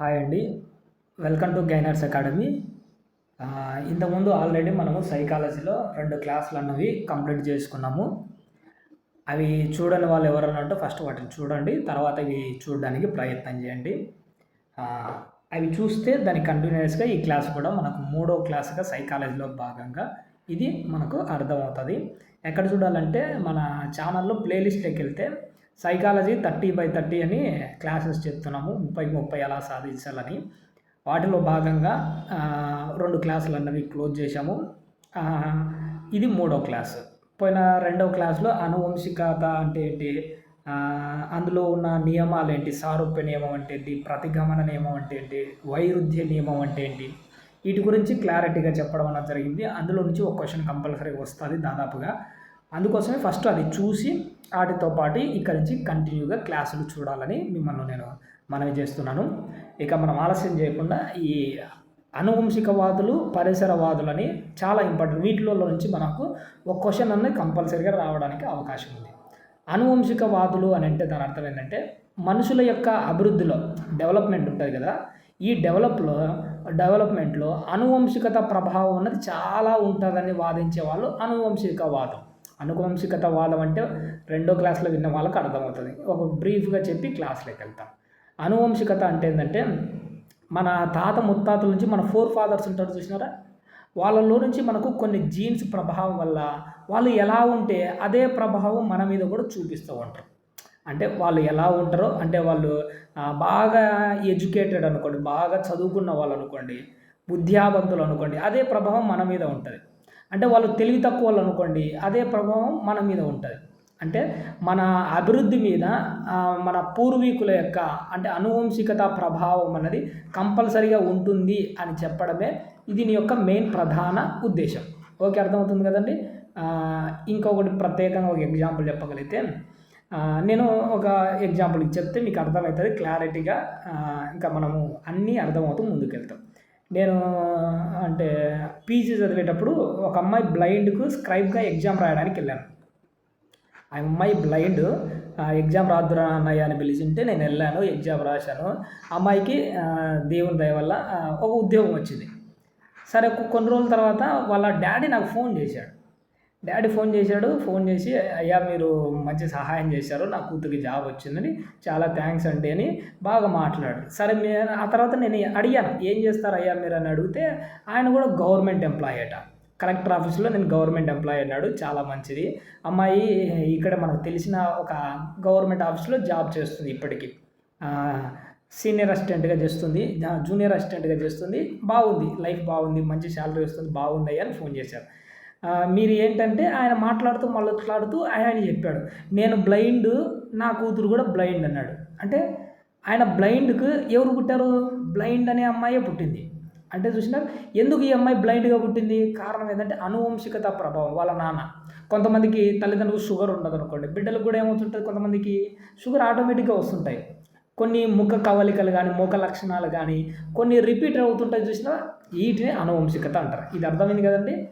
Hi అండి. Welcome to gainers academy ఇంతకుముందు already మనము సైకాలజీలో రెండు క్లాసులు అన్నవి కంప్లీట్ చేసుకున్నాము. అవి చూడని వాళ్ళు ఎవరన్నట్టు ఫస్ట్ వాటిని చూడండి తర్వాత ఇవి చూడడానికి ప్రయత్నం చేయండి. అవి చూస్తే దాని కంటిన్యూస్గా ఈ క్లాస్ కూడా మనకు మూడో క్లాస్గా సైకాలజీలో భాగంగా ఇది మనకు అర్థమవుతుంది. ఎక్కడ చూడాలంటే మన ఛానల్లో ప్లేలిస్ట్లోకి వెళ్తే సైకాలజీ థర్టీ బై థర్టీ అని క్లాసెస్ చెప్తున్నాము. ముప్పై ముప్పై ఎలా సాధించాలని. వాటిలో భాగంగా రెండు క్లాసులు అన్నవి క్లోజ్ చేశాము. ఇది మూడో క్లాస్ పోయిన రెండో క్లాస్లో అనువంశికత అంటే ఏంటి? అందులో ఉన్న నియమాలు ఏంటి? సారూప్య నియమం అంటే ఏంటి? ప్రతిగమన నియమం అంటే ఏంటి? వైరుధ్య నియమం అంటే ఏంటి? వీటి గురించి క్లారిటీగా చెప్పడం అన్నది జరిగింది. అందులో నుంచి ఒక క్వశ్చన్ కంపల్సరీగా వస్తుంది దాదాపుగా. అందుకోసమే ఫస్ట్ అది చూసి వాటితో పాటు ఇక్కడి నుంచి కంటిన్యూగా క్లాసులు చూడాలని మిమ్మల్ని నేను మనవి చేస్తున్నాను. ఇక మనం ఆలస్యం చేయకుండా ఈ అనువంశికవాదులు పరిసరవాదులని చాలా ఇంపార్టెంట్ వీటిలో నుంచి మనకు ఒక క్వశ్చన్ అనేది కంపల్సరీగా రావడానికి అవకాశం ఉంది. అనువంశికవాదులు అని అంటే దాని అర్థం ఏంటంటే మనుషుల యొక్క అభివృద్ధిలో డెవలప్మెంట్ ఉంటుంది కదా ఈ డెవలప్లో డెవలప్మెంట్లో అనువంశికత ప్రభావం అన్నది చాలా ఉంటుందని వాదించే వాళ్ళు అనువంశికవాదం అనువంశికత వాదం అంటే రెండో క్లాస్లో విన్న వాళ్ళకి అర్థమవుతుంది. ఒక బ్రీఫ్గా చెప్పి క్లాస్లోకి వెళ్తాం. అనువంశికత అంటే ఏంటంటే మన తాత ముత్తాతల నుంచి మన ఫోర్ ఫాదర్స్ ఉంటారు చూసినారా? వాళ్ళలో నుంచి మనకు కొన్ని జీన్స్ ప్రభావం వల్ల వాళ్ళు ఎలా ఉంటే అదే ప్రభావం మన మీద కూడా చూపిస్తూ ఉంటారు. అంటే వాళ్ళు ఎలా ఉంటారో అంటే వాళ్ళు బాగా ఎడ్యుకేటెడ్ అనుకోండి బాగా చదువుకున్న వాళ్ళు అనుకోండి బుద్ధ్యాబంతులు అనుకోండి అదే ప్రభావం మన మీద ఉంటుంది. అంటే వాళ్ళు తెలివి తక్కువ వాళ్ళు అనుకోండి అదే ప్రభావం మన మీద ఉంటుంది. అంటే మన అభివృద్ధి మీద మన పూర్వీకుల యొక్క అంటే అనువంశికత ప్రభావం అన్నది కంపల్సరీగా ఉంటుంది అని చెప్పడమే ఇది దీని యొక్క మెయిన్ ప్రధాన ఉద్దేశం. ఓకే అర్థమవుతుంది కదండి? ఇంకొకటి ప్రత్యేకంగా ఒక ఎగ్జాంపుల్ చెప్పగలిగితే నేను ఒక ఎగ్జాంపుల్ చెప్తే మీకు అర్థమవుతుంది క్లారిటీగా ఇంకా మనము అన్నీ అర్థమవుతూ ముందుకెళ్తాం. నేను అంటే పీజీ చదివేటప్పుడు ఒక అమ్మాయి బ్లైండ్కు స్క్రైబ్గా ఎగ్జామ్ రాయడానికి వెళ్ళాను. ఆ అమ్మాయి బ్లైండ్ ఎగ్జామ్ రాదురా అన్నయ్య అని పిలిచింటే నేను వెళ్ళాను ఎగ్జామ్ రాశాను. అమ్మాయికి దేవుని దయ వల్ల ఒక ఉద్యోగం వచ్చింది. సరే కొన్ని రోజుల తర్వాత వాళ్ళ డాడీ నాకు ఫోన్ చేశాడు. డాడీ ఫోన్ చేశాడు ఫోన్ చేసి అయ్యా మీరు మంచి సహాయం చేశారు నా కూతురికి జాబ్ వచ్చిందని చాలా థ్యాంక్స్ అండి అని బాగా మాట్లాడు సరే మీ ఆ తర్వాత నేను అడిగాను ఏం చేస్తారు అయ్యా మీరు? అని అడిగితే ఆయన కూడా గవర్నమెంట్ ఎంప్లాయీ అట. కలెక్టర్ ఆఫీస్లో నేను గవర్నమెంట్ ఎంప్లాయీ అన్నాడు చాలా మంచిది. అమ్మాయి ఇక్కడ మనకు తెలిసిన ఒక గవర్నమెంట్ ఆఫీస్లో జాబ్ చేస్తుంది ఇప్పటికీ. సీనియర్ అసిస్టెంట్గా చేస్తుంది జూనియర్ అసిస్టెంట్గా చేస్తుంది బాగుంది లైఫ్ బాగుంది మంచి శాలరీ వస్తుంది బాగుంది అని ఫోన్ చేశారు. మీరు ఏంటంటే ఆయన మాట్లాడుతూ మాట్లాడుతూ ఆయన చెప్పాడు. నేను బ్లైండ్ నా కూతురు కూడా బ్లైండ్ అన్నాడు. అంటే ఆయన బ్లైండ్కు ఎవరు పుట్టారు? బ్లైండ్ అనే అమ్మాయే పుట్టింది. అంటే చూసినారు? ఎందుకు ఈ అమ్మాయి బ్లైండ్గా పుట్టింది? కారణం ఏంటంటే అనువంశికత ప్రభావం వాళ్ళ నాన్న. కొంతమందికి తల్లిదండ్రులకు షుగర్ ఉండదు అనుకోండి. బిడ్డలకు కూడా ఏమవుతుంటుంది? కొంతమందికి షుగర్ ఆటోమేటిక్గా వస్తుంటాయి. కొన్ని ముఖ కవలికలు కానీ ముఖ లక్షణాలు కానీ కొన్ని రిపీట్ అవుతుంటాయి చూసినా వీటిని అనువంశికత అంటారు. ఇది అర్థమైంది కదండి?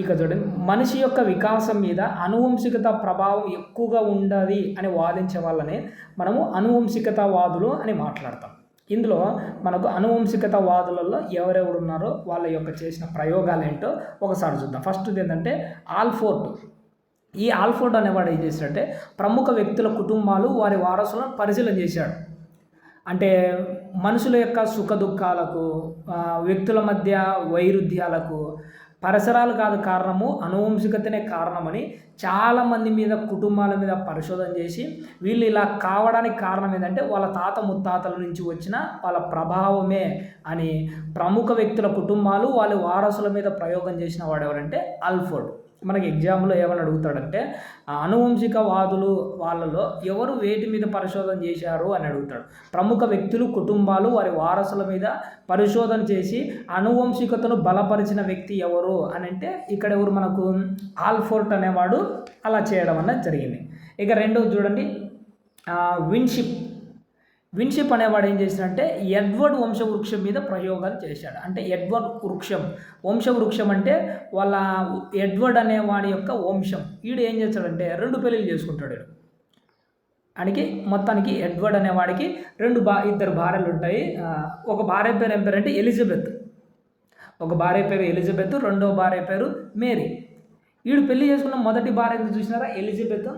ఇక చూడండి మనిషి యొక్క వికాసం మీద అనువంశికత ప్రభావం ఎక్కువగా ఉండదు అని వాదించే వాళ్ళని మనము అనువంశికతవాదులు అని మాట్లాడతాం. ఇందులో మనకు అనువంశికత వాదులలో ఎవరెవరు ఉన్నారో వాళ్ళ యొక్క చేసిన ప్రయోగాలు ఏంటో ఒకసారి చూద్దాం. ఫస్ట్ ఏంటంటే ఆల్ఫోర్ట్ ఈ ఆల్ఫోర్డ్ అనేవాడు ఏం చేశాడంటే ప్రముఖ వ్యక్తుల కుటుంబాలు వారి వారసులను పరిశీలన చేశాడు. అంటే మనుషుల యొక్క సుఖ దుఃఖాలకు వ్యక్తుల మధ్య వైరుధ్యాలకు పరిసరాలు కాదు కారణము అనువంశికతనే కారణమని చాలామంది మీద కుటుంబాల మీద పరిశోధన చేసి వీళ్ళు ఇలా కావడానికి కారణం ఏంటంటే వాళ్ళ తాత ముత్తాతల నుంచి వచ్చిన వాళ్ళ ప్రభావమే అని ప్రముఖ వ్యక్తుల కుటుంబాలు వాళ్ళ వారసుల మీద ప్రయోగం చేసిన వాడు ఎవరంటే అల్ఫోర్డ్. మనకి ఎగ్జామ్లో ఏమని అడుగుతాడంటే అనువంశికవాదులు అనువంశిక వాదులు వాళ్ళలో ఎవరు వేటి మీద పరిశోధన చేశారు అని అడుగుతాడు. ప్రముఖ వ్యక్తులు కుటుంబాలు వారి వారసుల మీద పరిశోధన చేసి అనువంశికతను బలపరిచిన వ్యక్తి ఎవరు అని అంటే ఇక్కడ ఎవరు మనకు ఆల్ఫోర్ట్ అనేవాడు అలా చేయడం అన్నది జరిగింది. ఇక రెండోది చూడండి. విన్షిప్ విన్షిప్ అనేవాడు ఏం చేశాడంటే ఎడ్వర్డ్ వంశవృక్షం మీద ప్రయోగాలు చేశాడు. అంటే ఎడ్వర్డ్ వృక్షం. వంశవృక్షం అంటే వాళ్ళ ఎడ్వర్డ్ అనే వాడి యొక్క వంశం. వీడు ఏం చేస్తాడంటే రెండు పెళ్ళిళ్ళు చేసుకుంటాడు వీడు మొత్తానికి ఎడ్వర్డ్ అనేవాడికి రెండు బా ఇద్దరు భార్యలు ఉంటాయి. ఒక భార్య పేరు ఏం పేరు అంటే ఎలిజబెత్. ఒక భార్య పేరు ఎలిజబెత్ రెండో భార్య పేరు మేరీ. వీడు పెళ్ళి చేసుకున్న మొదటి భార్య చూసినారా? ఎలిజబెత్.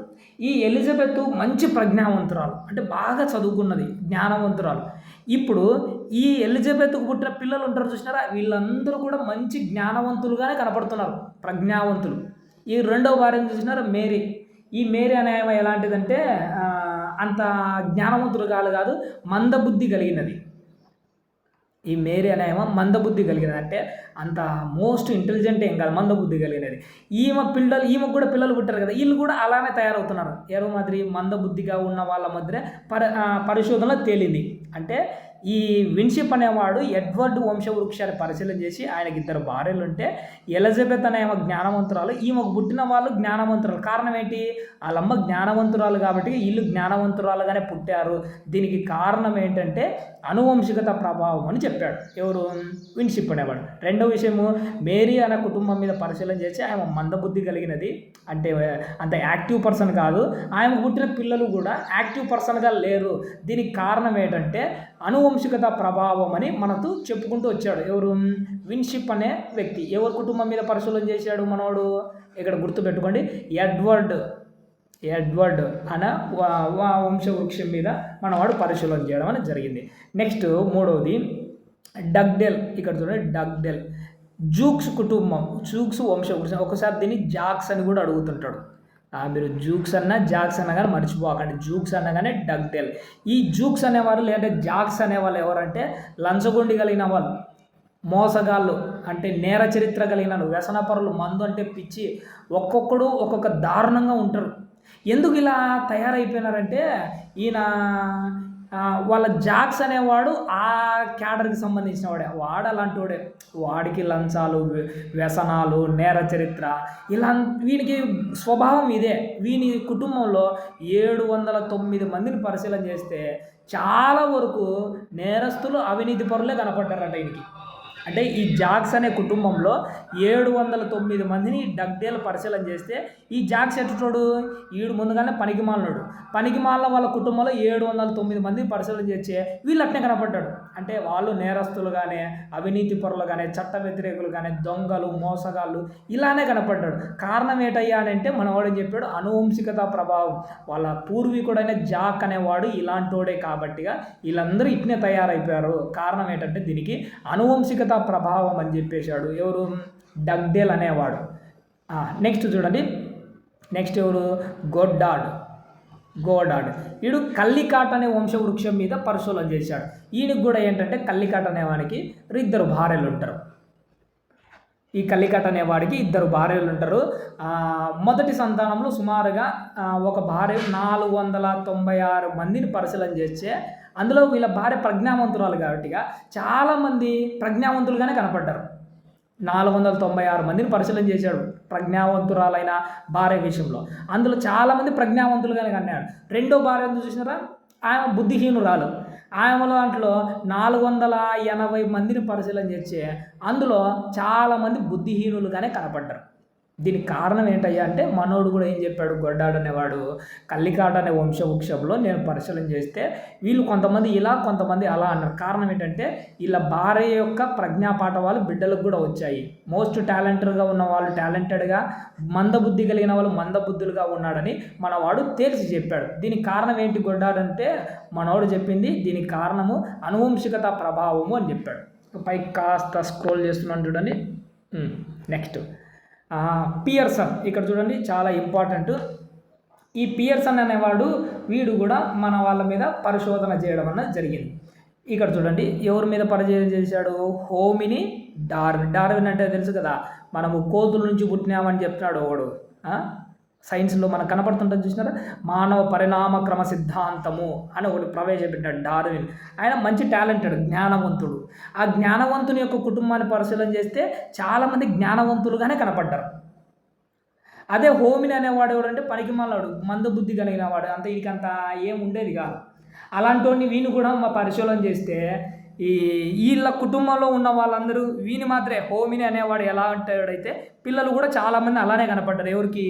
ఈ ఎలిజబెత్ మంచి ప్రజ్ఞావంతురాలు. అంటే బాగా చదువుకున్నది జ్ఞానవంతురాలు. ఇప్పుడు ఈ ఎలిజబెత్కు పుట్టిన పిల్లలు ఉంటారు చూసినారా? వీళ్ళందరూ కూడా మంచి జ్ఞానవంతులుగానే కనపడుతున్నారు. ప్రజ్ఞావంతులు. ఈ రెండవ భార్యను చూసినారా? మేరీ. ఈ మేరీ అనే ఆమె ఎలాంటిదంటే అంత జ్ఞానవంతులు కాదు కాదు మందబుద్ధి కలిగినది. ఈ మేరీ అనే ఆమె మందబుద్ధి కలిగినది. అంటే అంత మోస్ట్ ఇంటెలిజెంట్ ఏం కాదు మందబుద్ధి కలిగినది. ఈమె పిల్లలు ఈమె కూడా పిల్లలు పుట్టారు కదా వీళ్ళు కూడా అలానే తయారవుతున్నారు. ఎవరి మాదిరి మందబుద్ధిగా ఉన్న వాళ్ళ మధ్య పరి పరిశోధనలో తేలింది. అంటే ఈ విన్షిప్ అనేవాడు ఎడ్వర్డ్ వంశవృక్షాన్ని పరిశీలన చేసి ఆయనకి ఇద్దరు భార్యలు ఉంటే ఎలిజబెత్ అనే జ్ఞానవంతురాలు ఈమెకు పుట్టిన వాళ్ళు జ్ఞానవంతురాలు. కారణం ఏంటి? వాళ్ళమ్మ జ్ఞానవంతురాలు కాబట్టి వీళ్ళు జ్ఞానవంతురాలుగానే పుట్టారు. దీనికి కారణం ఏంటంటే అనువంశికత ప్రభావం అని చెప్పాడు. ఎవరు? విన్షిప్ అనేవాడు. రెండో విషయము మేరీ అనే కుటుంబం మీద పరిశీలన చేసి ఆమె మందబుద్ధి కలిగినది. అంటే అంత యాక్టివ్ పర్సన్ కాదు. ఆమెకు పుట్టిన పిల్లలు కూడా యాక్టివ్ పర్సన్గా లేరు. దీనికి కారణం ఏంటంటే అనువంశికత ప్రభావం అని మనతో చెప్పుకుంటూ వచ్చాడు. ఎవరు? విన్షిప్ అనే వ్యక్తి. ఎవరి కుటుంబం మీద పరిశీలన చేశాడు మనోడు? ఇక్కడ గుర్తుపెట్టుకోండి. ఎడ్వర్డ్ ఎడ్వర్డ్ అనే వంశవృక్షం మీద మనవాడు పరిశీలన చేయడం అనేది జరిగింది. నెక్స్ట్ మూడవది డగ్డెల్. ఇక్కడ చూడండి డగ్డెల్. జూక్స్ కుటుంబం జూక్స్ వంశవృక్షం. ఒకసారి దీన్ని జాక్స్ అని కూడా అడుగుతుంటాడు. మీరు జూక్స్ అన్న జాక్స్ అన్న కానీ మర్చిపోకండి. జూక్స్ అనగానే డగ్డెల్ ఈ జూక్స్ అనేవారు లేదంటే జాక్స్ అనేవాళ్ళు ఎవరంటే లంచగొండి కలిగిన వాళ్ళు మోసగాళ్ళు అంటే నేర చరిత్ర కలిగిన వాళ్ళు, వ్యసనపరులు మందు అంటే పిచ్చి ఒక్కొక్కడు ఒక్కొక్క దారుణంగా ఉంటారు. ఎందుకు ఇలా తయారైపోయినారంటే ఈయన వాళ్ళ జాక్స్ అనేవాడు ఆ క్యాడర్కి సంబంధించిన వాడే. వాడు అలాంటి వాడే. వాడికి లంచాలు వ్యసనాలు నేర చరిత్ర ఇలా వీనికి స్వభావం ఇదే. వీని కుటుంబంలో ఏడు వందల తొమ్మిది మందిని పరిశీలన చేస్తే చాలా వరకు నేరస్తులు అవినీతి పరులే కనపడ్డారట వీనికి అంటే ఈ జాక్స్ అనే కుటుంబంలో ఏడు వందల తొమ్మిది మందిని డగ్డేలు పరిశీలన చేస్తే ఈ జాక్స్ ఎట్టుటోడు ఈడు ముందుగానే పనికిమాలినాడు పనికిమాలిన వాళ్ళ కుటుంబంలో ఏడు వందల తొమ్మిది మందిని పరిశీలన చేస్తే వీళ్ళు అట్నే కనపడ్డాడు. అంటే వాళ్ళు నేరస్తులు కానీ అవినీతి కానీ చట్ట వ్యతిరేకులు కానీ దొంగలు మోసగాళ్ళు ఇలానే కనపడ్డాడు. కారణం ఏంటయ్యా అని అంటే మనవాడు ఏం చెప్పాడు? అనువంశికత ప్రభావం. వాళ్ళ పూర్వీకుడైన జాక్ అనేవాడు ఇలాంటోడే కాబట్టిగా వీళ్ళందరూ ఇట్నే తయారైపోయారు. కారణం ఏంటంటే దీనికి అనువంశికత ప్రభావం అని చెప్పేశాడు. ఎవరు? డగ్డేల్ అనేవాడు. నెక్స్ట్ చూడండి. నెక్స్ట్ ఎవరు? గొడ్డాడ్. గోడాడ్ వీడు కల్లికాట్ అనే వంశవృక్షం మీద పరిశోధన చేశాడు. ఈయనకి కూడా ఏంటంటే కల్లికాట్ అనేవానికి ఇద్దరు భార్యలు ఉంటారు. ఈ కల్లికట్ అనేవాడికి ఇద్దరు భార్యలు ఉంటారు. మొదటి సంతానంలో సుమారుగా ఒక భార్య నాలుగు వందల తొంభై ఆరు మందిని పరిశీలన చేస్తే అందులో వీళ్ళ భార్య ప్రజ్ఞావంతురాలు కాబట్టిగా చాలామంది ప్రజ్ఞావంతులుగానే కనపడ్డారు. నాలుగు వందల తొంభై ఆరు మందిని పరిశీలన చేశాడు ప్రజ్ఞావంతురాలైన భార్య విషయంలో. అందులో చాలామంది ప్రజ్ఞావంతులుగానే కన్నాడు. రెండో భార్య ఎందుకు చూసినారా? ఆమె బుద్ధిహీనురాలు. ఆమె దాంట్లో నాలుగు వందల ఎనభై మందిని పరిశీలన చేస్తే అందులో చాలామంది బుద్ధిహీనులుగానే కనపడ్డారు. దీనికి కారణం ఏంటయ్యా అంటే మనోడు కూడా ఏం చెప్పాడు? గొడ్డాడు అనేవాడు. కల్లికాట అనే వంశవృక్షంలో నేను పరిశీలన చేస్తే వీళ్ళు కొంతమంది ఇలా కొంతమంది అలా అన్నారు. కారణం ఏంటంటే వీళ్ళ భార్య యొక్క ప్రజ్ఞాపాఠవాలు బిడ్డలకు కూడా వచ్చాయి. మోస్ట్ టాలెంటెడ్గా ఉన్న వాళ్ళు టాలెంటెడ్గా మందబుద్ధి కలిగిన వాళ్ళు మందబుద్ధులుగా ఉన్నాడని మనవాడు తేల్చి చెప్పాడు. దీనికి కారణం ఏంటి గొడ్డాడంటే మనవాడు చెప్పింది దీనికి కారణము అనువంశికత ప్రభావము అని చెప్పాడు. పైకి కాస్త స్క్రోల్ చేస్తున్నాను చూడండి. నెక్స్ట్. పియర్సన్ ఇక్కడ చూడండి చాలా ఇంపార్టెంట్ ఈ పియర్సన్ అనేవాడు వీడు కూడా మన వాళ్ళ మీద పరిశోధన చేయడం అన్నది జరిగింది. ఇక్కడ చూడండి ఎవరి మీద పరిచయం చేశాడు? హోమిని డార్విన్. డార్విన్ అంటే తెలుసు కదా మనము కోతుల నుంచి పుట్టినామని చెప్తున్నాడు ఒకడు. సైన్స్లో మనకు కనపడుతుంటుంది చూసినారా? మానవ పరిణామ క్రమ సిద్ధాంతము అని ఒకటి ప్రవేశపెట్టాడు డార్విన్. ఆయన మంచి టాలెంటెడ్ జ్ఞానవంతుడు. ఆ జ్ఞానవంతుని యొక్క కుటుంబాన్ని పరిశీలన చేస్తే చాలామంది జ్ఞానవంతులుగానే కనపడ్డారు. అదే హోమిని అనేవాడు ఎవడంటే పనికి మాలాడు మందబుద్ధి కలిగిన వాడు. అంత వీడికి అంత ఏం ఉండేది కాదు. అలాంటి వాడిని వీని కూడా మా పరిశీలన చేస్తే ఈ వీళ్ళ కుటుంబంలో ఉన్న వాళ్ళందరూ వీని మాత్రమే హోమిని అనేవాడు ఎలా ఉంటాడైతే పిల్లలు కూడా చాలామంది అలానే కనపడ్డారు. ఎవరికి?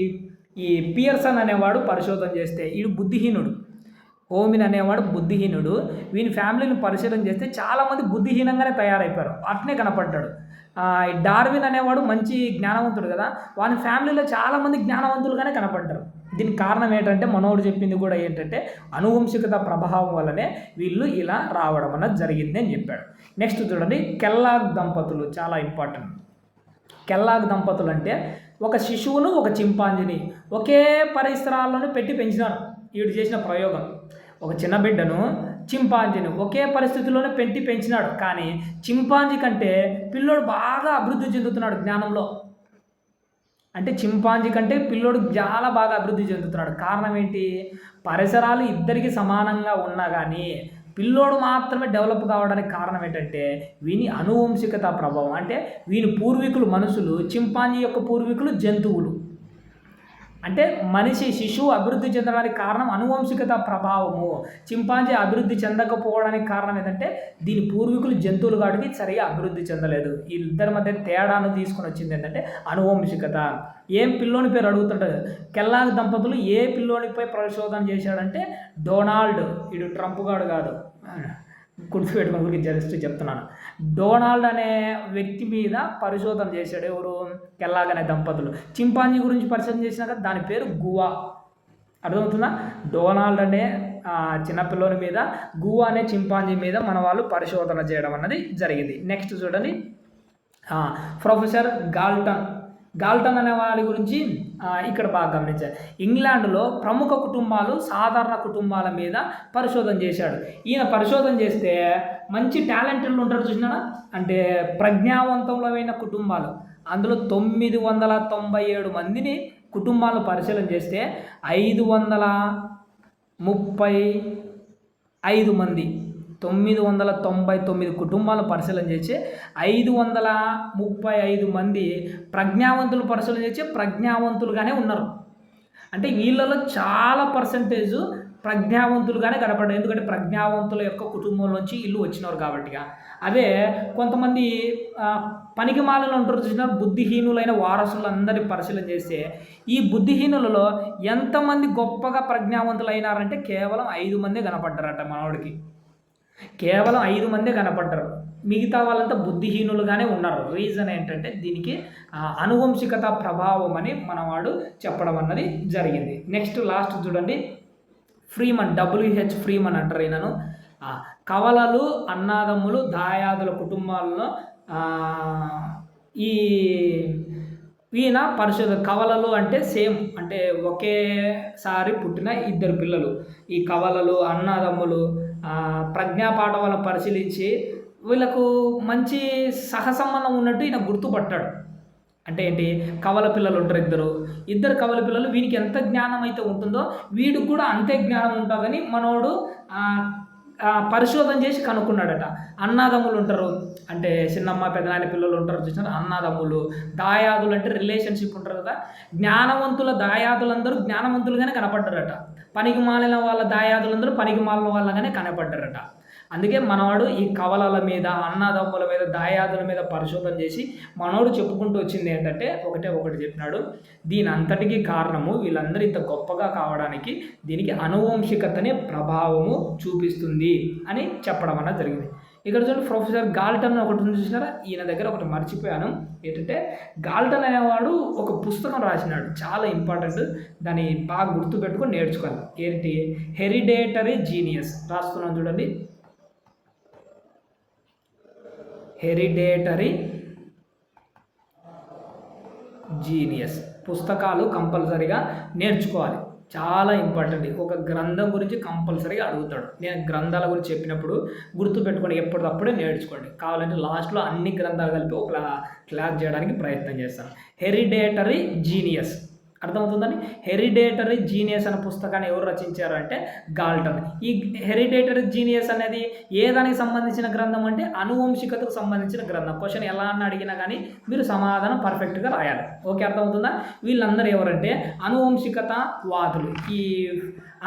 ఈ పియర్సన్ అనేవాడు పరిశోధన చేస్తే వీడు బుద్ధిహీనుడు. ఓమిన్ అనేవాడు బుద్ధిహీనుడు. వీని ఫ్యామిలీని పరిశీలన చేస్తే చాలామంది బుద్ధిహీనంగానే తయారైపోయారు. అట్నే కనపడ్డాడు. ఈ డార్విన్ అనేవాడు మంచి జ్ఞానవంతుడు కదా. వాని ఫ్యామిలీలో చాలామంది జ్ఞానవంతులుగానే కనపడ్డారు. దీనికి కారణం ఏంటంటే మనోడు చెప్పింది కూడా ఏంటంటే అనువంశికత ప్రభావం వల్లనే వీళ్ళు ఇలా రావడం అన్నది జరిగింది అని చెప్పాడు. నెక్స్ట్ చూడండి కెల్లాగ్ దంపతులు చాలా ఇంపార్టెంట్. కెల్లాగ్ దంపతులు అంటే ఒక శిశువును ఒక చింపాంజిని ఒకే పరిసరాలను పెట్టి పెంచినారు వీడు చేసిన ప్రయోగం. ఒక చిన్న బిడ్డను చింపాంజీని ఒకే పరిస్థితిలోనే పెట్టి పెంచినాడు. కానీ చింపాంజీ కంటే పిల్లోడు బాగా అభివృద్ధి చెందుతున్నాడు జ్ఞానంలో. అంటే చింపాంజీ కంటే పిల్లోడు చాలా బాగా అభివృద్ధి చెందుతున్నాడు. కారణం ఏంటి? పరిసరాలు ఇద్దరికి సమానంగా ఉన్నా కానీ పిల్లోడు మాత్రమే డెవలప్ కావడానికి కారణం ఏంటంటే వీని అనువంశికత ప్రభావం. అంటే వీని పూర్వీకులు మనుషులు చింపాంజీ యొక్క పూర్వీకులు జంతువులు. అంటే మనిషి శిశువు అభివృద్ధి చెందడానికి కారణం అనువంశికత ప్రభావము. చింపాంజీ అభివృద్ధి చెందకపోవడానికి కారణం ఏంటంటే దీని పూర్వీకులు జంతువులు కాబట్టి సరిగా అభివృద్ధి చెందలేదు. వీళ్ళిద్దరి ఇద్దరి మధ్య తేడాను తీసుకొని వచ్చింది ఏంటంటే అనువంశికత. ఏం పిల్లోని పేరు అడుగుతుంటారు కెల్లాగ్ దంపతులు ఏ పిల్లోనిపై పరిశోధన చేశాడంటే డొనాల్డ్. ఇడు ట్రంప్ గాడు కాదు. గుర్తుపెట్టుకుని గురించి జస్ట్ చెప్తున్నాను. డొనాల్డ్ అనే వ్యక్తి మీద పరిశోధన చేశాడు ఎవరు? కెల్లాగనే దంపతులు. చింపాంజీ గురించి పరిశోధన చేసినాక దాని పేరు గువా. అర్థమవుతుందా? డొనాల్డ్ అనే ఆ, చిన్నపిల్లోని మీద గువా అనే చింపాంజీ మీద మన వాళ్ళు పరిశోధన చేయడం అన్నది జరిగింది. నెక్స్ట్ చూడండి. Professor Galton. గాల్టన్ అనే వారి గురించి ఇక్కడ బాగా గమనించారు. ఇంగ్లాండ్లో ప్రముఖ కుటుంబాలు సాధారణ కుటుంబాల మీద పరిశోధన చేశాడు. ఈయన పరిశోధన చేస్తే మంచి టాలెంటెడ్లు ఉంటారు చూసినాడా అంటే ప్రజ్ఞావంతమైన కుటుంబాలు. అందులో తొమ్మిది వందల తొంభై ఏడు మందిని కుటుంబాలు పరిశీలన చేస్తే ఐదు వందల ముప్పై ఐదు మంది. తొమ్మిది వందల తొంభై తొమ్మిది కుటుంబాలను పరిశీలన చేసి ఐదు వందల ముప్పై ఐదు మంది ప్రజ్ఞావంతులు పరిశీలన చేసి ప్రజ్ఞావంతులుగానే ఉన్నారు. అంటే వీళ్ళలో చాలా పర్సంటేజ్ ప్రజ్ఞావంతులుగానే కనపడ్డారు ఎందుకంటే ప్రజ్ఞావంతుల యొక్క కుటుంబంలోంచి ఇల్లు వచ్చినారు కాబట్టిగా అదే కొంతమంది పనికి మాలలో ఉంటారు చూసిన బుద్ధిహీనులైన వారసులందరినీ పరిశీలన చేస్తే ఈ బుద్ధిహీనులలో ఎంతమంది గొప్పగా ప్రజ్ఞావంతులైనారంటే కేవలం ఐదు మందే కనపడ్డారట మనవాడికి కేవలం ఐదు మందే కనపడ్డారు. మిగతా వాళ్ళంతా బుద్ధిహీనులుగానే ఉన్నారు. రీజన్ ఏంటంటే దీనికి అనువంశికత ప్రభావం అని మనవాడు చెప్పడం అన్నది జరిగింది. నెక్స్ట్ లాస్ట్ చూడండి. ఫ్రీమన్ డబ్ల్యూహెచ్ ఫ్రీమన్ అంటారు ఈయనను. కవలలు అన్నాదమ్ములు దాయాదుల కుటుంబాల్లో ఈ ఈయన పరిశోధన కవలలు అంటే సేమ్ అంటే ఒకేసారి పుట్టిన ఇద్దరు పిల్లలు. ఈ కవలలు అన్నదమ్ములు ప్రజ్ఞాపాఠవాలను పరిశీలించి వీళ్ళకు మంచి సహసంబంధం ఉన్నట్టు ఈయన గుర్తుపట్టాడు. అంటే ఏంటి? కవల పిల్లలు ఉంటారు ఇద్దరు. ఇద్దరు కవల పిల్లలు వీనికి ఎంత జ్ఞానం అయితే ఉంటుందో వీడికి కూడా అంతే జ్ఞానం ఉంటుందని మనోడు పరిశోధన చేసి కనుక్కున్నాడట. అన్నాదమ్ములు ఉంటారు. అంటే చిన్నమ్మ పెదనాన్న పిల్లలు ఉంటారు చూసిన అన్నదమ్ములు. దాయాదులు అంటే రిలేషన్షిప్ ఉంటారు కదా? జ్ఞానవంతుల దాయాదులందరూ జ్ఞానవంతులుగానే కనపడ్డారట. పనికి మాలిన వాళ్ళ దాయాదులందరూ పనికి మాలిన వాళ్ళగానే కనపడ్డారట. అందుకే మనవాడు ఈ కవలల మీద అన్నదమ్ముల మీద దాయాదుల మీద పరిశోధన చేసి మనోడు చెప్పుకుంటూ వచ్చింది ఏంటంటే ఒకటే ఒకటి చెప్పినాడు. దీని అంతటికీ కారణము వీళ్ళందరూ ఇంత గొప్పగా కావడానికి దీనికి అనువంశికతనే ప్రభావము చూపిస్తుంది అని చెప్పడం అన్నది జరిగింది. ఇక్కడ చూడండి ప్రొఫెసర్ గాల్టన్ ఒకటి ఉంది చూసినారా? ఈయన దగ్గర ఒకటి మర్చిపోయాను. ఏంటంటే గాల్టన్ అనేవాడు ఒక పుస్తకం రాసినాడు. చాలా ఇంపార్టెంట్ దాన్ని బాగా గుర్తుపెట్టుకొని నేర్చుకోవాలి. ఏంటి? Hereditary genius. రాస్తున్నాను చూడండి. Hereditary genius. పుస్తకాలు కంపల్సరీగా నేర్చుకోవాలి. చాలా ఇంపార్టెంట్ ఒక గ్రంథం గురించి కంపల్సరీగా అడుగుతాడు. నేను గ్రంథాల గురించి చెప్పినప్పుడు గుర్తుపెట్టుకొని ఎప్పటికప్పుడే నేర్చుకోండి. కావాలంటే లాస్ట్లో అన్ని గ్రంథాలు కలిపి ఒక క్లాస్ చేయడానికి ప్రయత్నం చేస్తాను. హెరిడేటరీ జీనియస్ అర్థమవుతుందని హెరిడేటరీ జీనియస్ అనే పుస్తకాన్ని ఎవరు రచించారు అంటే గాల్టన్. ఈ హెరిడేటరీ జీనియస్ అనేది ఏ దానికి సంబంధించిన గ్రంథం అంటే అనువంశికతకు సంబంధించిన గ్రంథం. క్వశ్చన్ ఎలా అని అడిగినా కానీ మీరు సమాధానం పర్ఫెక్ట్గా రాయాలి. ఓకే అర్థమవుతుందా? వీళ్ళందరూ ఎవరంటే అనువంశికత వాదులు ఈ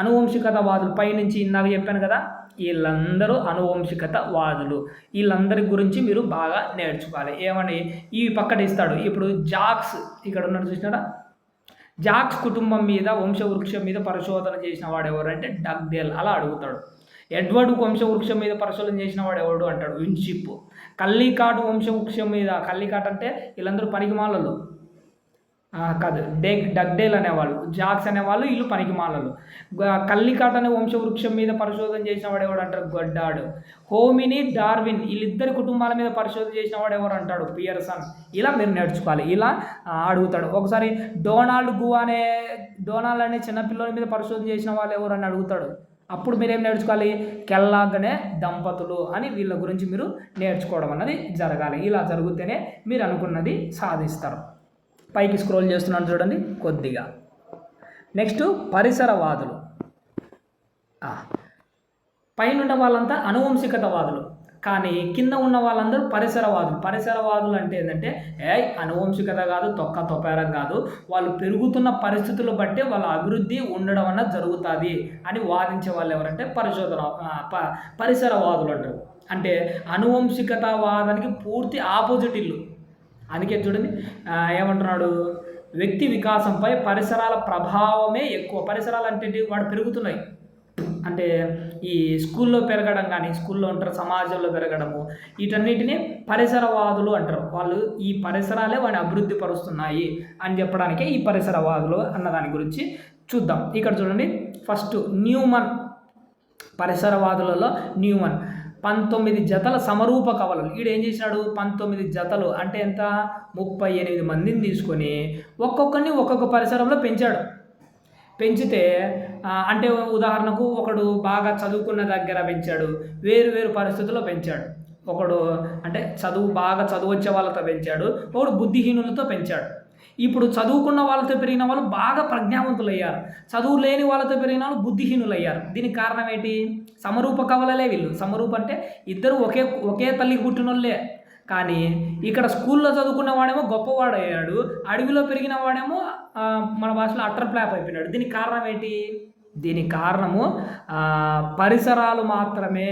అనువంశికత వాదులు పైనుంచి ఇందాక చెప్పాను కదా వీళ్ళందరూ అనువంశికత వాదులు వీళ్ళందరి గురించి మీరు బాగా నేర్చుకోవాలి. ఏమని ఈ పక్కన ఇస్తాడు. ఇప్పుడు జాక్స్ ఇక్కడ ఉన్నాడు చూసినారా? జాక్స్ కుటుంబం మీద వంశవృక్షం మీద పరిశోధన చేసిన వాడు ఎవరంటే డగ్డేల్ అలా అడుగుతాడు. ఎడ్వర్డ్ వంశవృక్షం మీద పరిశోధన చేసిన వాడు ఎవడు అంటాడు? విన్షిప్. కల్లికాటు వంశవృక్షం మీద కల్లికాట్ అంటే వీళ్ళందరూ పరిగమాలలో. కాదు డే డగ్డేల్ అనేవాళ్ళు జాక్స్ అనేవాళ్ళు వీళ్ళు పనికిమాలలు. కల్లికాట్ అనే వంశవృక్షం మీద పరిశోధన చేసిన వాడు ఎవడు అంటారు? గొడ్డాడు. హోమిని డార్విన్ వీళ్ళిద్దరి కుటుంబాల మీద పరిశోధన చేసిన వాడు ఎవరు అంటాడు? పియర్సన్. ఇలా మీరు నేర్చుకోవాలి. ఇలా అడుగుతాడు. ఒకసారి డొనాల్డ్ గు అనే డొనాల్డ్ అనే చిన్నపిల్లల మీద పరిశోధన చేసిన వాళ్ళు ఎవరు అని అడుగుతాడు. అప్పుడు మీరేం నేర్చుకోవాలి? కెల్లాగనే దంపతులు అని వీళ్ళ గురించి మీరు నేర్చుకోవడం అన్నది జరగాలి. ఇలా జరిగితేనే మీరు అనుకున్నది సాధిస్తారు. పైకి స్క్రోల్ చేస్తున్నాను చూడండి కొద్దిగా. నెక్స్ట్ పరిసరవాదులు. పైన ఉన్న వాళ్ళంతా అనువంశికతవాదులు. కానీ కింద ఉన్న వాళ్ళందరూ పరిసరవాదులు. పరిసరవాదులు అంటే ఏంటంటే ఏ అనువంశికత కాదు తొక్క తొపేరం కాదు. వాళ్ళు పెరుగుతున్న పరిస్థితులు బట్టి వాళ్ళ అభివృద్ధి ఉండడం అన్న జరుగుతుంది అని వాదించే వాళ్ళు ఎవరంటే పరిశోధన ప పరిసరవాదులు అంటారు. అంటే అనువంశికతవాదానికి పూర్తి ఆపోజిట్ ఇల్లు. అందుకే చూడండి ఏమంటున్నాడు? వ్యక్తి వికాసంపై పరిసరాల ప్రభావమే ఎక్కువ. పరిసరాలు అంటే వాడు పెరుగుతున్నాయి. అంటే ఈ స్కూల్లో పెరగడం కానీ స్కూల్లో ఉంటారు సమాజంలో పెరగడము వీటన్నిటిని పరిసరవాదులు అంటారు. వాళ్ళు ఈ పరిసరాలే వాడిని అభివృద్ధి పరుస్తున్నాయి అని చెప్పడానికే ఈ పరిసరవాదులు అన్న దాని గురించి చూద్దాం. ఇక్కడ చూడండి ఫస్ట్ న్యూమన్ పరిసరవాదులలో న్యూమన్. పంతొమ్మిది జతల సమరూప కవలలు. ఈడు ఏం చేసినాడు? పంతొమ్మిది జతలు. అంటే ఎంత? ముప్పై ఎనిమిది మందిని తీసుకొని ఒక్కొక్కరిని ఒక్కొక్క పరిసరంలో పెంచాడు. పెంచితే అంటే ఉదాహరణకు ఒకడు బాగా చదువుకున్న దగ్గర పెంచాడు వేరు వేరు పరిస్థితుల్లో పెంచాడు. ఒకడు అంటే చదువు బాగా చదువు వచ్చే వాళ్ళతో పెంచాడు ఒకడు బుద్ధిహీనులతో పెంచాడు. ఇప్పుడు చదువుకున్న వాళ్ళతో పెరిగిన వాళ్ళు బాగా ప్రజ్ఞావంతులు అయ్యారు చదువు లేని వాళ్ళతో పెరిగిన వాళ్ళు బుద్ధిహీనులు అయ్యారు దీనికి కారణం ఏంటి? సమరూప కవలలే వీళ్ళు. సమరూప అంటే ఇద్దరు ఒకే ఒకే తల్లికి పుట్టినోళ్ళే. కానీ ఇక్కడ స్కూల్లో చదువుకున్న వాడేమో గొప్పవాడు అయ్యాడు అడవిలో పెరిగిన వాడేమో మన భాషలో అట్టర్ ప్లాప్ అయిపోయినాడు. దీనికి కారణం ఏంటి? దీనికి కారణము పరిసరాలు మాత్రమే.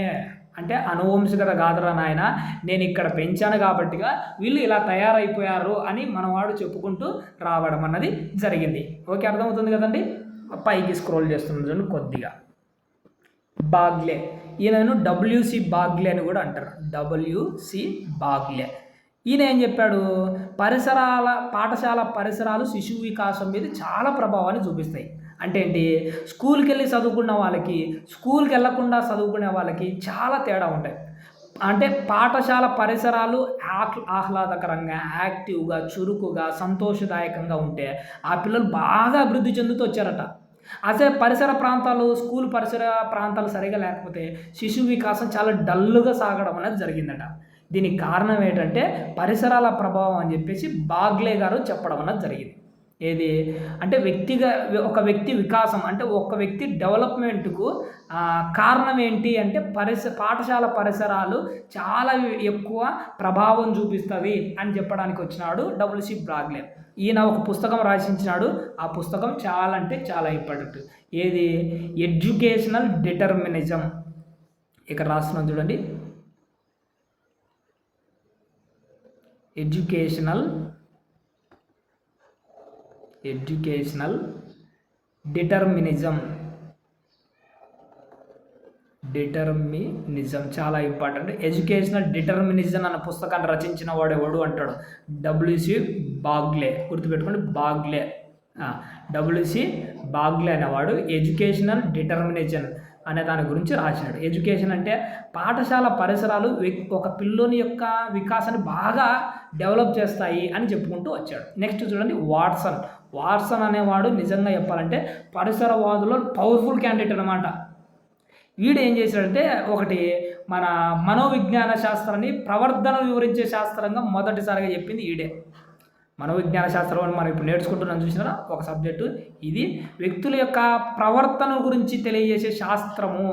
అంటే అనువంశికత కాదురా నాయన నేను ఇక్కడ పెంచాను కాబట్టిగా వీళ్ళు ఇలా తయారైపోయారు అని మనవాడు చెప్పుకుంటూ రావడం అన్నది జరిగింది. ఓకే అర్థమవుతుంది కదండి? పైకి స్క్రోల్ చేస్తున్నాను కొద్దిగా. బాగ్లే. ఈయనను డబ్ల్యూసి బాగ్లే అని కూడా అంటారు. WC Bagley. ఈయన ఏం చెప్పాడు? పరిసరాల పాఠశాల పరిసరాలు శిశువు వికాసం మీద చాలా ప్రభావాన్ని చూపిస్తాయి. అంటే ఏంటి స్కూల్కి వెళ్ళి చదువుకున్న వాళ్ళకి స్కూల్కి వెళ్ళకుండా చదువుకునే వాళ్ళకి చాలా తేడా ఉంటాయి. అంటే పాఠశాల పరిసరాలు ఆహ్లాదకరంగా యాక్టివ్గా చురుకుగా సంతోషదాయకంగా ఉంటే ఆ పిల్లలు బాగా అభివృద్ధి చెందుతూ వచ్చారట. అదే పరిసర ప్రాంతాలు స్కూల్ పరిసర ప్రాంతాలు సరిగా లేకపోతే శిశు వికాసం చాలా డల్లుగా సాగడం అనేది జరిగిందట. దీనికి కారణం ఏంటంటే పరిసరాల ప్రభావం అని చెప్పేసి బాగ్లే గారు చెప్పడం అనేది జరిగింది. ఏది? అంటే వ్యక్తిగా ఒక వ్యక్తి వికాసం అంటే ఒక వ్యక్తి డెవలప్మెంట్కు కారణం ఏంటి అంటే పరిస పాఠశాల పరిసరాలు చాలా ఎక్కువ ప్రభావం చూపిస్తుంది అని చెప్పడానికి వచ్చినాడు డబ్ల్యూసి బ్రాగ్లే. ఈయన ఒక పుస్తకం రాసించినాడు. ఆ పుస్తకం చాలా అంటే చాలా ఇంపార్టెంట్. ఏది? Educational determinism. ఇక్కడ రాస్తున్నాం చూడండి. Educational educational determinism. డిటర్మినిజం చాలా ఇంపార్టెంట్. ఎడ్యుకేషనల్ డిటర్మినిజం అన్న పుస్తకాన్ని రచించిన వాడు ఎవడు అంటాడు? W C Bagley. గుర్తుపెట్టుకోండి బాగ్లే. డబ్ల్యూసి బాగ్లే అనేవాడు ఎడ్యుకేషనల్ డిటర్మినేషన్ అనే దాని గురించి రాశాడు ఎడ్యుకేషన్ అంటే పాఠశాల పరిసరాలు ఒక పిల్లోని యొక్క వికాసాన్ని బాగా డెవలప్ చేస్తాయి అని చెప్పుకుంటూ వచ్చాడు. నెక్స్ట్ చూడండి వాట్సన్. వాట్సన్ అనేవాడు నిజంగా చెప్పాలంటే పరిసరవాదులో పవర్ఫుల్ క్యాండిడేట్ అనమాట వీడు ఏం చేశాడంటే ఒకటి మన మనోవిజ్ఞాన శాస్త్రాన్ని ప్రవర్ధన వివరించే శాస్త్రంగా మొదటిసారిగా చెప్పింది ఈడే. మనోవిజ్ఞాన శాస్త్రం అని మనం ఇప్పుడు నేర్చుకుంటున్నాం చూసినారా? ఒక సబ్జెక్టు ఇది. వ్యక్తుల యొక్క ప్రవర్తన గురించి తెలియజేసే శాస్త్రము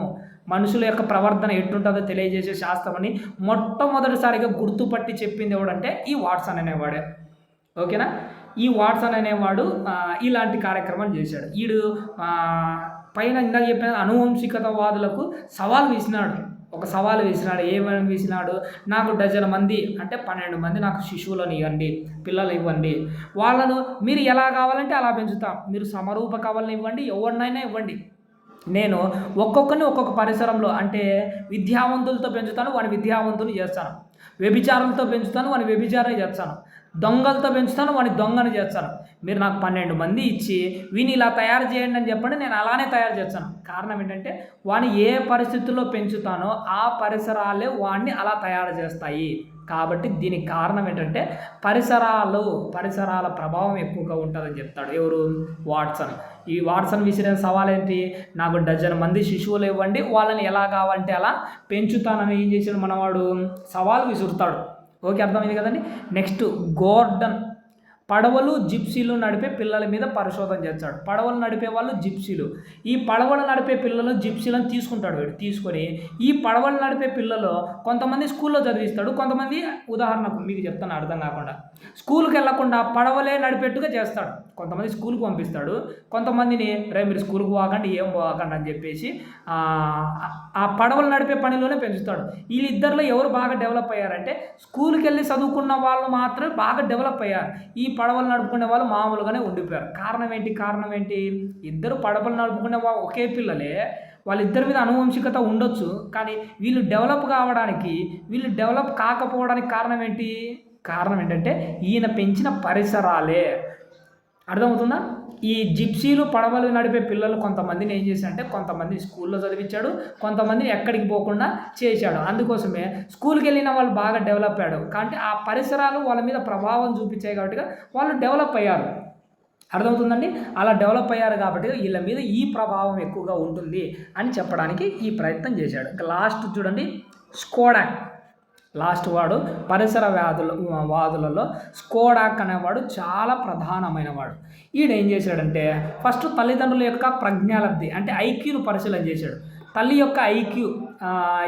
మనుషుల యొక్క ప్రవర్తన ఎట్టుంటుందో తెలియజేసే శాస్త్రం అని మొట్టమొదటిసారిగా గుర్తుపట్టి చెప్పింది ఎవడంటే ఈ వాట్సన్ అనేవాడే. ఓకేనా? ఈ వాట్సన్ అనేవాడు ఇలాంటి కార్యక్రమం చేశాడు. వీడు పైన ఇందాక చెప్పిన అనువంశికతవాదులకు సవాల్ విసినాడు. ఒక సవాలు వేసినాడు. ఏమని వేసినాడు? నాకు డజన్ మంది అంటే పన్నెండు మంది నాకు శిశువులను ఇవ్వండి పిల్లలు ఇవ్వండి. వాళ్ళను మీరు ఎలా కావాలంటే అలా పెంచుతాం. మీరు సమరూప కవలను ఇవ్వండి ఎవరినైనా ఇవ్వండి. నేను ఒక్కొక్కరిని ఒక్కొక్క పరిసరంలో అంటే విద్యావంతులతో పెంచుతాను వాడిని విద్యావంతుని చేస్తాను. వ్యభిచారంతో పెంచుతాను వాడిని వ్యభిచారం చేస్తాను. దొంగలతో పెంచుతాను వాడిని దొంగని చేస్తాను. మీరు నాకు పన్నెండు మంది ఇచ్చి వీని ఇలా తయారు చేయండి అని చెప్పండి నేను అలానే తయారు చేస్తాను. కారణం ఏంటంటే వాడిని ఏ పరిస్థితుల్లో పెంచుతానో ఆ పరిసరాలే వాడిని అలా తయారు చేస్తాయి. కాబట్టి దీనికి కారణం ఏంటంటే పరిసరాలు పరిసరాల ప్రభావం ఎక్కువగా ఉంటుందని చెప్తాడు. ఎవరు? వాట్సన్. ఈ వాట్సన్ విసిరిన సవాల్ ఏంటి నాకు డజన్ మంది శిశువులు ఇవ్వండి వాళ్ళని ఎలా కావాలంటే అలా పెంచుతానని ఏం చేశాడు మనవాడు? సవాల్ విసురుతాడు. ఓకే అర్థమైంది కదండి? నెక్స్ట్ గోర్డన్ పడవలు జిప్సీలు నడిపే పిల్లల మీద పరిశోధన చేస్తాడు. పడవలు నడిపే వాళ్ళు జిప్సీలు. ఈ పడవలు నడిపే పిల్లలు జిప్సీలను తీసుకుంటాడు వీడు. తీసుకొని ఈ పడవలు నడిపే పిల్లలు కొంతమంది స్కూల్లో చదివిస్తాడు. కొంతమంది ఉదాహరణకు మీకు చెప్తాను అర్థం కాకుండా. స్కూల్కి వెళ్ళకుండా పడవలే నడిపేట్టుగా చేస్తాడు. కొంతమంది స్కూల్కి పంపిస్తాడు. కొంతమందిని రే మీరు స్కూల్కి పోకండి ఏం పోకండి అని చెప్పేసి ఆ పడవలు నడిపే పనిలోనే పెంచుతాడు. వీళ్ళిద్దరిలో ఎవరు బాగా డెవలప్ అయ్యారంటే స్కూల్కి వెళ్ళి చదువుకున్న వాళ్ళు మాత్రం బాగా డెవలప్ అయ్యారు. ఈ పడవలు నడుపుకునే వాళ్ళు మామూలుగానే ఉండిపోయారు. కారణం ఏంటి? కారణం ఏంటి? ఇద్దరు పడవలు నడుపుకునే వాళ్ళు ఒకే పిల్లలే వాళ్ళిద్దరి మీద అనువంశికత ఉండొచ్చు కానీ వీళ్ళు డెవలప్ కావడానికి వీళ్ళు డెవలప్ కాకపోవడానికి కారణం ఏంటి? కారణం ఏంటంటే ఈయన పెంచిన పరిసరాలే. అర్థమవుతుందా? ఈ జిప్సీలు పడవలు నడిపే పిల్లలు కొంతమందిని ఏం చేశాడంటే కొంతమంది స్కూల్లో చదివించాడు కొంతమంది ఎక్కడికి పోకుండా చేశాడు. అందుకోసమే స్కూల్కి వెళ్ళిన వాళ్ళు బాగా డెవలప్ అయ్యాడు కాబట్టి ఆ పరిసరాలు వాళ్ళ మీద ప్రభావం చూపించాయి కాబట్టి వాళ్ళు డెవలప్ అయ్యారు. అర్థమవుతుందండి? అలా డెవలప్ అయ్యారు కాబట్టి వీళ్ళ మీద ఈ ప్రభావం ఎక్కువగా ఉంటుంది అని చెప్పడానికి ఈ ప్రయత్నం చేశాడు. ఇంకా లాస్ట్ చూడండి. స్కోడాక్. లాస్ట్ వాడు. పరిసర వ్యాధుల వాదులలో స్కోడాక్ అనేవాడు చాలా ప్రధానమైన వాడు ఈయన ఏం చేశాడంటే ఫస్ట్ తల్లిదండ్రుల యొక్క ప్రజ్ఞాలబ్ధి అంటే ఐక్యూను పరిశీలన చేశాడు. తల్లి యొక్క ఐక్యూ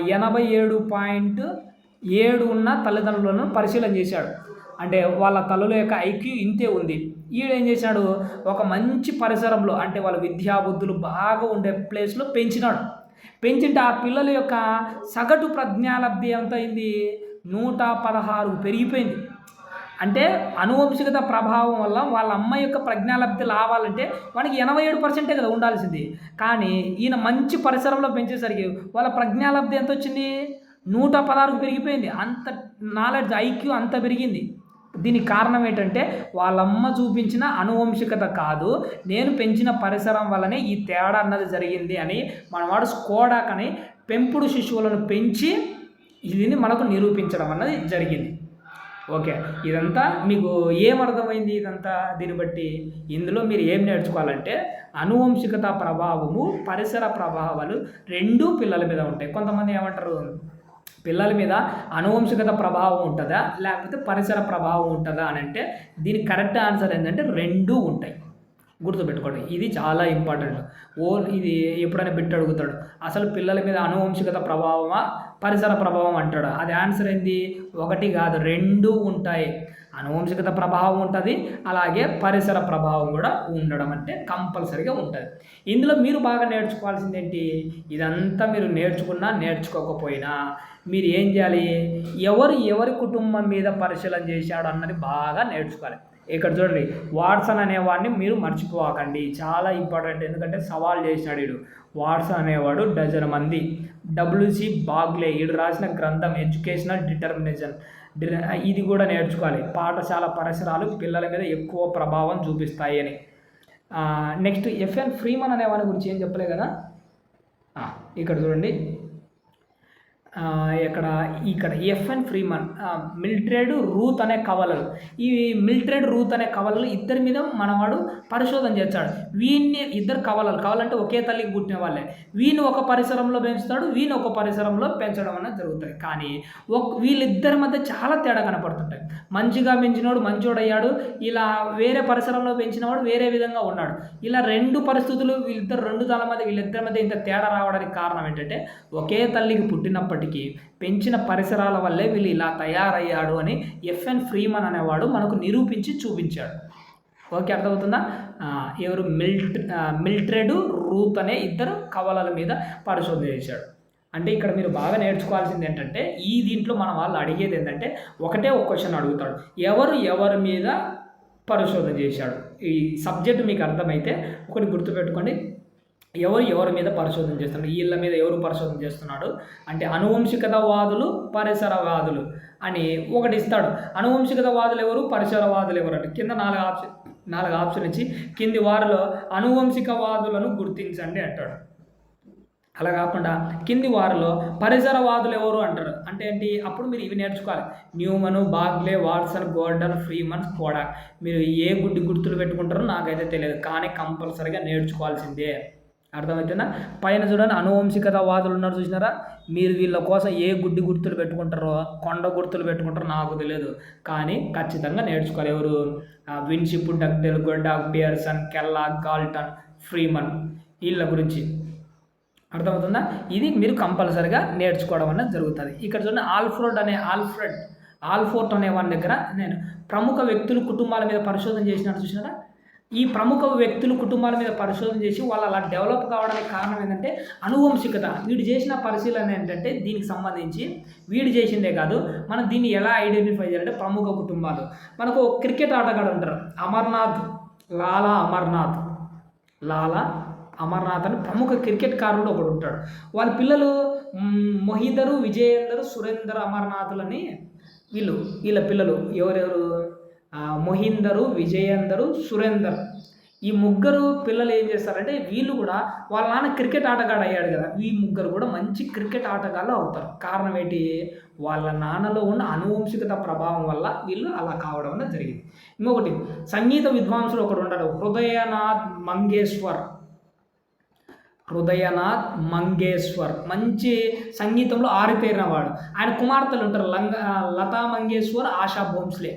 ఎనభై ఏడు పాయింట్ ఏడు ఉన్న తల్లిదండ్రులను పరిశీలన చేశాడు. అంటే వాళ్ళ తల్లుల యొక్క ఐక్యూ ఇంతే ఉంది. ఈడేం చేశాడు? ఒక మంచి పరిసరంలో అంటే వాళ్ళ విద్యాబుద్ధులు బాగా ఉండే ప్లేస్లో పెంచినాడు. పెంచింటే ఆ పిల్లల యొక్క సగటు ప్రజ్ఞాలబ్ధి ఎంత అయింది నూట పదహారు పెరిగిపోయింది. అంటే అనువంశికత ప్రభావం వల్ల వాళ్ళ అమ్మాయి యొక్క ప్రజ్ఞాలబ్ధి రావాలంటే వానికి ఎనభై ఏడు పర్సెంటే కదా ఉండాల్సింది. కానీ ఈయన మంచి పరిసరంలో పెంచేసరికి వాళ్ళ ప్రజ్ఞాలబ్ధి ఎంత వచ్చింది నూట పదహారుకు పెరిగిపోయింది. అంత నాలెడ్జ్ ఐక్యూ అంత పెరిగింది. దీనికి కారణం ఏంటంటే వాళ్ళమ్మ చూపించిన అనువంశికత కాదు. నేను పెంచిన పరిసరం వల్లనే ఈ తేడా అన్నది జరిగింది అని మనవాడు స్కోడాకని పెంపుడు శిశువులను పెంచి దీన్ని మనకు నిరూపించడం అన్నది జరిగింది. ఓకే ఇదంతా మీకు ఏమర్థమైంది ఇదంతా? దీన్ని బట్టి ఇందులో మీరు ఏం నేర్చుకోవాలంటే అనువంశికత ప్రభావము పరిసర ప్రభావాలు రెండూ పిల్లల మీద ఉంటాయి. కొంతమంది ఏమంటారు? పిల్లల మీద అనువంశికత ప్రభావం ఉంటుందా? లేకపోతే పరిసర ప్రభావం ఉంటుందా అని అంటే దీనికి కరెక్ట్ ఆన్సర్ ఏంటంటే రెండూ ఉంటాయి. గుర్తుపెట్టుకోండి ఇది చాలా ఇంపార్టెంట్. ఓ ఇది ఎప్పుడైనా బిట్ అడుగుతాడు అసలు పిల్లల మీద అనువంశికత ప్రభావమా పరిసర ప్రభావం అంటాడు? అది ఆన్సర్ ఏంది? ఒకటి కాదు రెండు ఉంటాయి. అనువంశికత ప్రభావం ఉంటుంది అలాగే పరిసర ప్రభావం కూడా ఉండడం అంటే కంపల్సరిగా ఉంటుంది. ఇందులో మీరు బాగా నేర్చుకోవాల్సింది ఏంటి? ఇదంతా మీరు నేర్చుకున్నా నేర్చుకోకపోయినా మీరు ఏం చేయాలి? ఎవరు ఎవరి కుటుంబం మీద పరిశీలన చేశాడు అన్నది బాగా నేర్చుకోవాలి. ఇక్కడ చూడండి వాట్సన్ అనేవాడిని మీరు మర్చిపోకండి. చాలా ఇంపార్టెంట్ ఎందుకంటే సవాల్ చేసినాడు వీడు. వాట్సన్ అనేవాడు డజన్ మంది. డబ్ల్యూసి బాగ్లే వీడు రాసిన గ్రంథం ఎడ్యుకేషనల్ డిటర్మినేషన్. ఇది కూడా నేర్చుకోవాలి. పాఠశాల పరిసరాలు పిల్లల మీద ఎక్కువ ప్రభావం చూపిస్తాయి అని. నెక్స్ట్ ఎఫ్ఎన్ ఫ్రీమన్ అనే వాని గురించి ఏం చెప్పలే కదా? ఇక్కడ చూడండి. ఇక్కడ ఇక్కడ ఎఫ్ఎన్ ఫ్రీమన్ మిల్ట్రేడ్ రూత్ అనే కవలలు. ఈ మిల్ట్రేడ్ రూత్ అనే కవలలు ఇద్దరి మీద మనవాడు పరిశోధన చేస్తాడు. వీన్ని ఇద్దరు కవలలు కవలంటే ఒకే తల్లికి పుట్టిన వాళ్ళే. వీని ఒక పరిసరంలో పెంచుతాడు వీని ఒక పరిసరంలో పెంచడం అనేది జరుగుతుంది. కానీ ఒక వీళ్ళిద్దరి మధ్య చాలా తేడా కనపడుతుంటాయి. మంచిగా పెంచినవాడు మంచోడయ్యాడు ఇలా వేరే పరిసరంలో పెంచినవాడు వేరే విధంగా ఉన్నాడు. ఇలా రెండు పరిస్థితులు వీళ్ళిద్దరు రెండు తల మధ్య వీళ్ళిద్దరి మధ్య ఇంత తేడా రావడానికి కారణం ఏంటంటే ఒకే తల్లికి పుట్టినప్పటికీ ఉన్నప్పటికీ పెంచిన పరిసరాల వల్లే వీళ్ళు ఇలా తయారయ్యాడు అని ఎఫ్ఎన్ ఫ్రీమన్ అనేవాడు మనకు నిరూపించి చూపించాడు. ఓకే అర్థమవుతుందా? ఎవరు? మిల్ట్ మిల్ట్రెడ్ రూత్ అనే ఇద్దరు కవలల మీద పరిశోధన చేశాడు. అంటే ఇక్కడ మీరు బాగా నేర్చుకోవాల్సింది ఏంటంటే ఈ దీంట్లో మన వాళ్ళు అడిగేది ఏంటంటే ఒకటే ఒక క్వశ్చన్ అడుగుతాడు. ఎవరు ఎవరి మీద పరిశోధన చేశాడు? ఈ సబ్జెక్ట్ మీకు అర్థమైతే ఒకటి గుర్తుపెట్టుకోండి. ఎవరు ఎవరి మీద పరిశోధన చేస్తున్నాడు వీళ్ళ మీద ఎవరు పరిశోధన చేస్తున్నాడు? అంటే అనువంశికతవాదులు పరిసరవాదులు అని ఒకటి ఇస్తాడు. అనువంశికతవాదులు ఎవరు? పరిసరవాదులు ఎవరు అంటే. కింద నాలుగు ఆప్షన్ నాలుగు ఆప్షన్ ఇచ్చి కింది వారిలో అనువంశికవాదులను గుర్తించండి అంటాడు. అలా కాకుండా కింది వారిలో పరిసరవాదులు ఎవరు అంటారు? అంటే ఏంటి? అప్పుడు మీరు ఇవి నేర్చుకోవాలి. Newman Bagley Watson Gordon Freeman కోడా మీరు ఏ గుడ్డి గుర్తులు పెట్టుకుంటారో నాకైతే తెలియదు. కానీ కంపల్సరీగా నేర్చుకోవాల్సిందే. అర్థమవుతుందా పైన చూడండి అనువంశికత వాదులు ఉన్నారు చూసినారా? మీరు వీళ్ళ కోసం ఏ గుడ్డి గుర్తులు పెట్టుకుంటారో కొండ గుర్తులు పెట్టుకుంటారో నాకు తెలియదు కానీ ఖచ్చితంగా నేర్చుకోవాలి ఎవరు? విన్షిప్ డక్టెల్ గొడ్డాక్ పియర్సన్ కెల్లా గాల్టన్ ఫ్రీమన్ వీళ్ళ గురించి. అర్థమవుతుందా? ఇది మీరు కంపల్సరిగా నేర్చుకోవడం అనేది జరుగుతుంది. ఇక్కడ చూడండి ఆల్ఫ్రోడ్ అనే ఆల్ఫ్రెడ్ ఆల్ఫోర్ట్ అనే వాడి దగ్గర నేను ప్రముఖ వ్యక్తులు కుటుంబాల మీద పరిశోధన చేసినట్టు చూసినారా? ఈ ప్రముఖ వ్యక్తులు కుటుంబాల మీద పరిశోధన చేసి వాళ్ళు అలా డెవలప్ కావడానికి కారణం ఏంటంటే అనువంశికత. వీడు చేసిన పరిశీలన ఏంటంటే దీనికి సంబంధించి వీడు చేసిందే కాదు మనం దీన్ని ఎలా ఐడెంటిఫై చేయాలంటే ప్రముఖ కుటుంబాలు. మనకు క్రికెట్ ఆటగాడు ఉంటారు అమర్నాథ్ లాలా అమర్నాథ్. లాలా అమర్నాథ్ అని ప్రముఖ క్రికెట్ కారుడు ఒకడు ఉంటాడు. వాళ్ళ పిల్లలు మొహిదరు విజయేందరు సురేందర్ అమర్నాథులని వీళ్ళు వీళ్ళ పిల్లలు ఎవరెవరు? మొహిందరు విజయేందరు సురేందర్. ఈ ముగ్గురు పిల్లలు ఏం చేస్తారంటే వీళ్ళు కూడా వాళ్ళ నాన్న క్రికెట్ ఆటగాడు అయ్యాడు కదా ఈ ముగ్గురు కూడా మంచి క్రికెట్ ఆటగాళ్ళు అవుతారు. కారణం ఏంటి? వాళ్ళ నాన్నలో ఉన్న అనువంశికత ప్రభావం వల్ల వీళ్ళు అలా కావడం అనేది జరిగింది. ఇంకొకటి సంగీత విద్వాంసులు ఒకడు ఉంటాడు హృదయనాథ్ మంగేశ్వర్. హృదయనాథ్ మంగేశ్వర్. మంచి సంగీతంలో ఆరితేరిన వాడు ఆయన కుమార్తెలు ఉంటారు లంగ లతా మంగేశ్వర్ ఆశా భోంస్లే.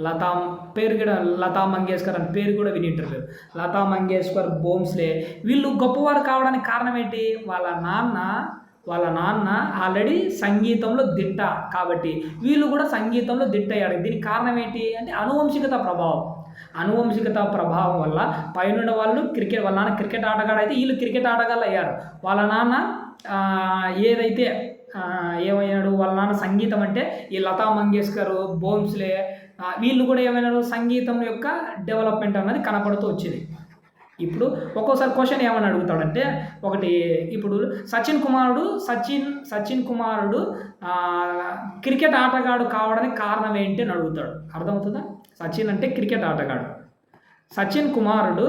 లతా పేరు కూడా లతా మంగేష్కర్ అని పేరు కూడా వినింటారు. లతా మంగేష్కర్ బోమ్స్లే వీళ్ళు గొప్పవారు కావడానికి కారణం ఏంటి? వాళ్ళ నాన్న వాళ్ళ నాన్న ఆల్రెడీ సంగీతంలో దిట్ట కాబట్టి వీళ్ళు కూడా సంగీతంలో దిట్ట అయ్యారు. దీనికి కారణం ఏంటి? అంటే అనువంశికత ప్రభావం. అనువంశికత ప్రభావం వల్ల పైన వాళ్ళు క్రికెట్ వాళ్ళ నాన్న క్రికెట్ ఆటగాడు అయితే వీళ్ళు క్రికెట్ ఆటగాళ్ళు అయ్యారు. వాళ్ళ నాన్న ఏదైతే ఏమయ్యాడు? వాళ్ళ నాన్న సంగీతం అంటే ఈ లతా మంగేష్కర్ బోమ్స్లే వీళ్ళు కూడా ఏమైనారు? సంగీతం యొక్క డెవలప్మెంట్ అన్నది కనపడుతూ వచ్చింది. ఇప్పుడు ఒక్కోసారి క్వశ్చన్ ఏమని అడుగుతాడంటే ఒకటి ఇప్పుడు సచిన్ కుమారుడు సచిన్ సచిన్ కుమారుడు క్రికెట్ ఆటగాడు కావడానికి కారణం ఏంటి అని అడుగుతాడు. అర్థమవుతుందా? సచిన్ అంటే క్రికెట్ ఆటగాడు. సచిన్ కుమారుడు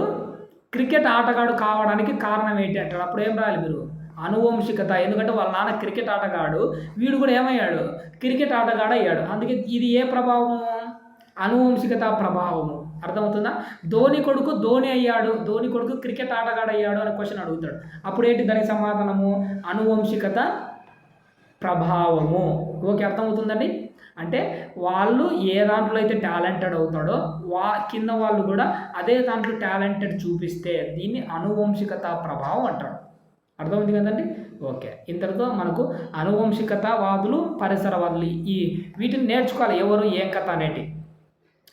క్రికెట్ ఆటగాడు కావడానికి కారణం ఏంటి అంటాడు? అప్పుడు ఏం రాయాలి మీరు? అనువంశికత. ఎందుకంటే వాళ్ళ నాన్న క్రికెట్ ఆటగాడు. వీడు కూడా ఏమయ్యాడు? క్రికెట్ ఆటగాడు అయ్యాడు అందుకే ఇది ఏ ప్రభావం? అనువంశికత ప్రభావము. అర్థమవుతుందా? ధోని కొడుకు ధోని అయ్యాడు. ధోని కొడుకు క్రికెట్ ఆటగాడు అయ్యాడు అనే క్వశ్చన్ అడుగుతాడు. అప్పుడు ఏంటి దానికి సమాధానము? అనువంశికత ప్రభావము. ఓకే అర్థమవుతుందండి? అంటే వాళ్ళు ఏ దాంట్లో అయితే టాలెంటెడ్ అవుతాడో వా కింద వాళ్ళు కూడా అదే దాంట్లో టాలెంటెడ్ చూపిస్తే దీన్ని అనువంశికత ప్రభావం అంటాడు అర్థమైంది కదండి? ఓకే ఇంతటితో మనకు అనువంశికతవాదులు పరిసరవాదులు ఈ వీటిని నేర్చుకోవాలి. ఎవరు ఏం కథ అనేటి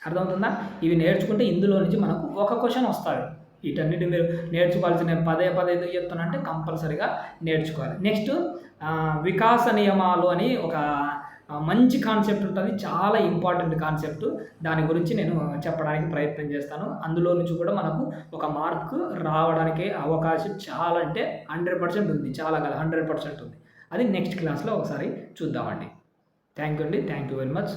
అర్థమవుతుందా? ఇవి నేర్చుకుంటే ఇందులో నుంచి మనకు ఒక క్వశ్చన్ వస్తుంది. వీటన్నిటి మీరు నేర్చుకోవాల్సిన పదే పదే ఎందుకు చెప్తున్నా అంటే కంపల్సరీగా నేర్చుకోవాలి. నెక్స్ట్ వికాస నియమాలు అని ఒక మంచి కాన్సెప్ట్ ఉంటుంది. చాలా ఇంపార్టెంట్ కాన్సెప్ట్ దాని గురించి నేను చెప్పడానికి ప్రయత్నం చేస్తాను. అందులో నుంచి కూడా మనకు ఒక మార్క్ రావడానికి అవకాశం చాలా అంటే హండ్రెడ్ పర్సెంట్ ఉంది. చాలా కాదు హండ్రెడ్ పర్సెంట్ ఉంది. అది నెక్స్ట్ క్లాస్లో ఒకసారి చూద్దామండి. థ్యాంక్ యూ అండి. Thank you very much